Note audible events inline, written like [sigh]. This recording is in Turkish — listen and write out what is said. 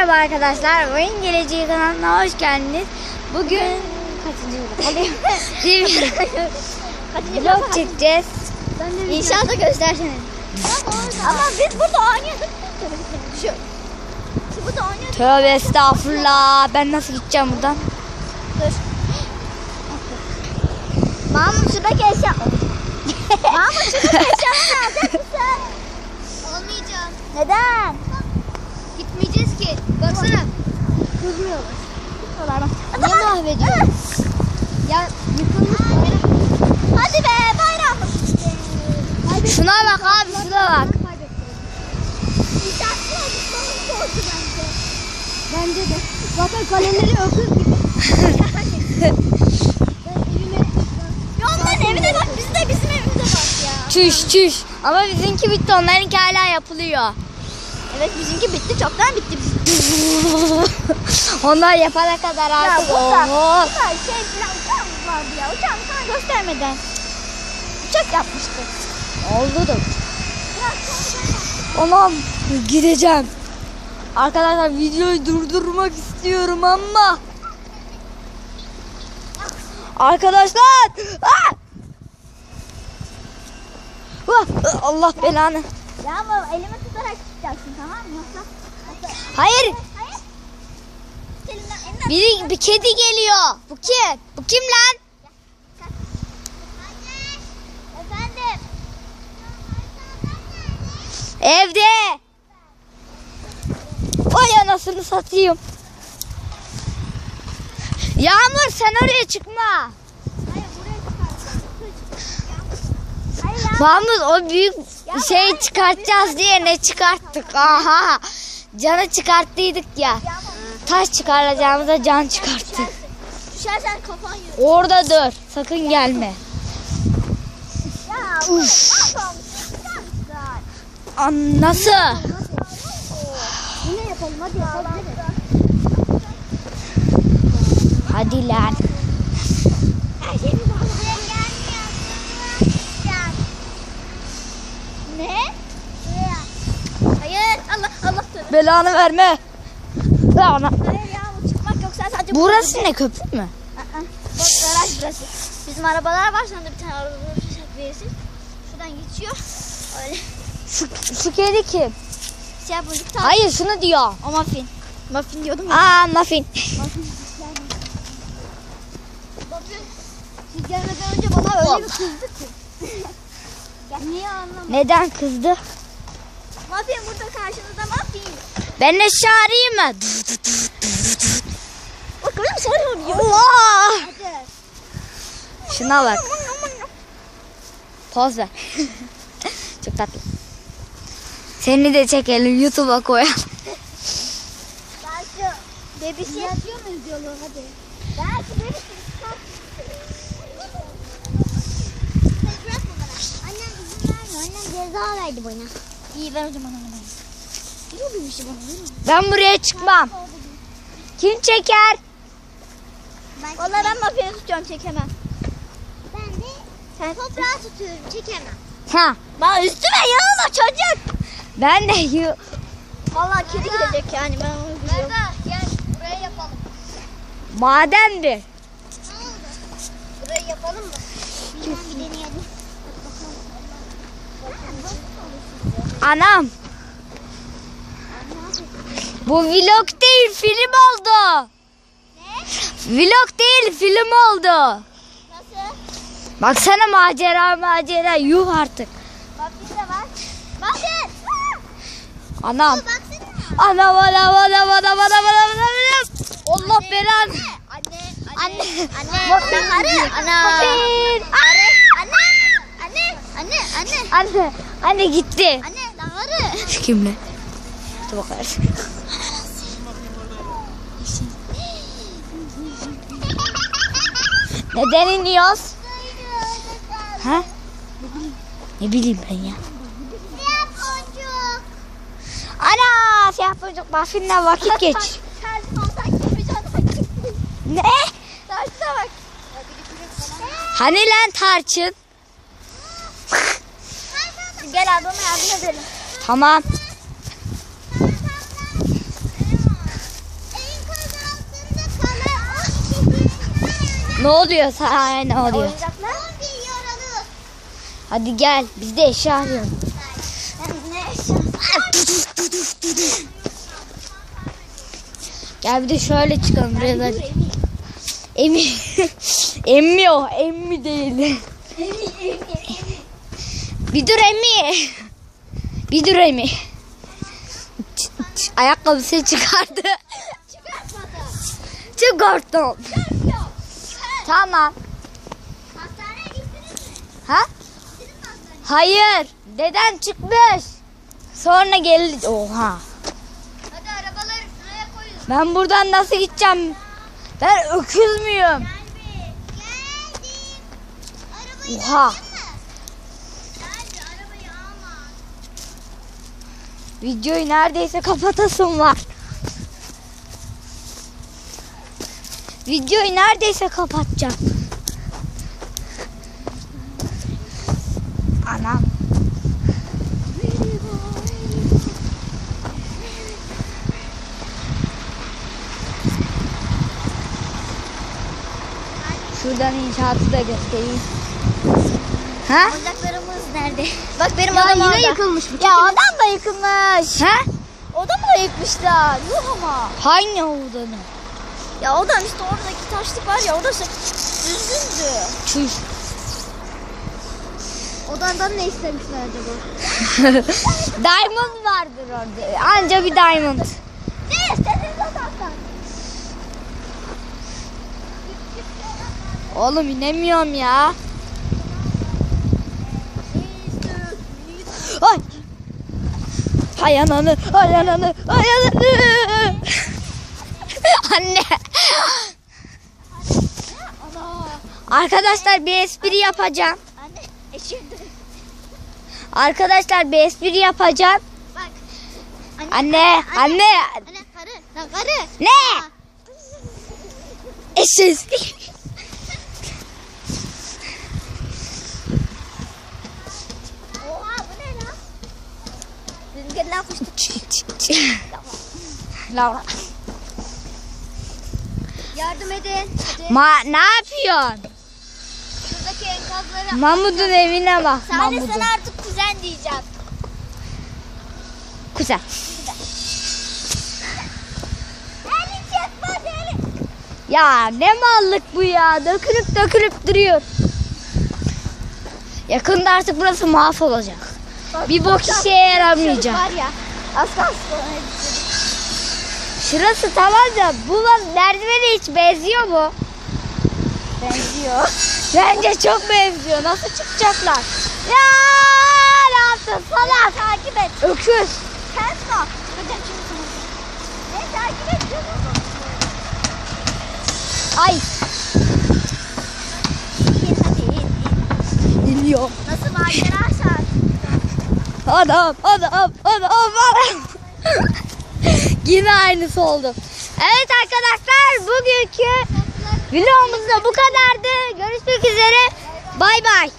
Merhaba arkadaşlar. Oyun Geleceği kanalına hoş geldiniz. Bugün kaçıncı [laughs] vlog? Bir vlog çekeceğiz. İnşallah göstersene. Ama biz burada oynuyorduk. Şu. Şu burada oynuyorduk. Tövbe estağfurullah. Ben nasıl gideceğim buradan? Dur. Mahmut şuradaki eşya. [laughs] Mahmut şuradaki mısın? Almayacağım. Neden? Gitmeyeceğiz ki. Baksana. Kızmıyorlar. Niye mahvediyorsun? Ya yıkılmış. Hadi be bayram. Hadi. Şuna bak abi şuna bak. Bence de. Zaten kaleleri öküz gibi. onların evine bak, biz de bizim evimize bak ya. Çüş çüş. Ama bizimki bitti. Onlarınki hala yapılıyor. Evet bizimki bitti, çoktan bitti. [laughs] Onlar yapana kadar Ya artık. burada, Oho. burada şey falan uçağımız vardı ya. Uçağımı sana göstermeden. Uçak yapmıştık. Oldu da. Ya Anam gideceğim. Arkadaşlar videoyu durdurmak istiyorum ama. Arkadaşlar. Ah! Ah! Allah belanı. Ya ama elimi tutarak çıkacaksın tamam mı? Yoksa... yoksa- Hayır. Hayır. Elimden Bir, bir kedi geliyor. Bu kim? Bu kim lan? Efendim. Evde. Vay anasını satayım. Yağmur sen oraya çıkma. Hayır buraya çıkarsın. Hayır ya. Mahmut o büyük şey çıkartacağız diye ne çıkarttık? Aha. Canı çıkarttıydık ya. Taş çıkaracağımıza can çıkarttık. Düşersen kafan yürür. Orada dur. Sakın gelme. Uf. An nasıl? Yine yapalım hadi yapalım. Hadi lan. Ne? Hayır Allah Allah tövbe. Belanı verme. Hayır ya bu çıkmak yok sen sadece Burası ne köprü mü? Aa, Bak garaj burası. Bizim arabalar var sonra bir tane araba birisi. Şuradan geçiyor. Öyle Şu, şu kedi kim? siyah bulduk tam. Hayır şunu diyor. O muffin. Muffin diyordum ya. Aa muffin. Muffin Muffin. Siz gelmeden önce bana öyle bir kızdı ki. [laughs] niye anlamadım? Neden kızdı? Muffin burada karşınızda muffin. Ben de mı? Bak öyle mi soruyorum ya? Allah! Hadi. Şuna bak. Poz ver. [laughs] Çok tatlı. Seni de çekelim YouTube'a koyalım. Şu bebişi yapıyor muyuz yolu hadi. Ben şu bebişi Annem ceza verdi bana. İyi ver o zaman onu bana. Bebişi bana veriyor? Ben buraya çıkmam. Kim çeker? Valla ben mafyanı tutuyorum çekemem. Ben de Sen toprağı tutuyorum çekemem. Ha. Bana üstüme yağma çocuk. Ben de yu- Valla kedi gidecek yani ben onu biliyorum. gel buraya yapalım. madendir. Ne oldu? Burayı yapalım mı? Bilmem bir deneyelim. Anam. Bu vlog değil film oldu. Ne? Vlog değil film oldu. Nasıl? Baksana macera macera yuh artık. Muffin de var. Muffin! Anam. Baksana. Anam anam anam anam anam anam anam. Allah belanı. Anne, anne, anne, Muffin. anne, [laughs] ana. Anne, anne, anne, anne, anne, Anne, anne gitti. anne, naharı. Kimle? Dur bakalım. Neden iniyoruz? Ha? Ne bileyim ben ya. Siyah boncuk. Ana siyah boncuk maffinle vakit geç. Ne? Tersine bak. Hani lan tarçın? Gel ablama yardım edelim. Tamam. Ne oluyor sana ne oluyor? Hadi gel biz de eşya arıyorum. Gel bir de şöyle çıkalım biraz hadi. Emmi. Emmi o. Emmi değil. Emmi, emmi. Bir dur Emmi. Bir dur Emmi. Ayakkabısı çıkardı. Çıkartmadı. Çıkarttım. Tamam. Hastaneye gittiniz mi? Ha? Gittiniz mi hastaneye? Hayır. Deden çıkmış. Sonra geldi. Oha. Hadi arabaları sıraya koyun. Ben buradan nasıl gideceğim? Ben öküz müyüm? Geldim. Arabayı Oha. aldın mı? Geldi arabayı alma. Videoyu neredeyse kapatasım var. Videoyu neredeyse kapatacağım. Anam. Şuradan inşaatı da göstereyim. Ha? Oyuncaklarımız nerede? Bak benim Ya odam yine orada. yıkılmış bu. Ya adam da yıkılmış. Ha? Odamı da yıkmışlar. Yuh ama. Hangi odanı? Ya odam işte oradaki taşlık var ya odası düzgündü. Çüş. Odandan ne istemişler acaba? [laughs] diamond vardır orada. Anca bir diamond. Ne istediniz odamdan? Oğlum inemiyorum ya. Ay. Hay ananı, hay ananı, hay ananı. [laughs] Anne. Arkadaşlar bir espri yapacağım. Arkadaşlar bir espri yapacağım. Bak. Anne, anne. Anne karı. Karı. Ne? Eşsiz. Oha bu ne lan? Rüzgarlar kuştu. Laura. Yardım edin. Hadi. Ma ne yapıyorsun? Şuradaki enkazları. Mahmut'un evine bak. Sahne Mahmut'un. sana artık kuzen diyeceğim. Güzel. Elin çekmez elin. Ya ne mallık bu ya. Dökülüp dökülüp duruyor. Yakında artık burası mahvolacak. Bir bok işe yaramayacak. Var ya. Az kalsın. Şurası tamam da bu merdivene hiç benziyor mu? Benziyor. [laughs] Bence çok benziyor. Nasıl çıkacaklar? Ya ne yaptın salak? Takip et. Öküz. Ters bak. Çıkacağım şimdi. Ne takip et canım. Ay İyi hadi in, in. iniyor. Nasıl macera şart? Adam, adam, adam, adam. [laughs] Yine aynısı oldu. Evet arkadaşlar bugünkü vlogumuz da bu kadardı. Görüşmek üzere. Bay bay.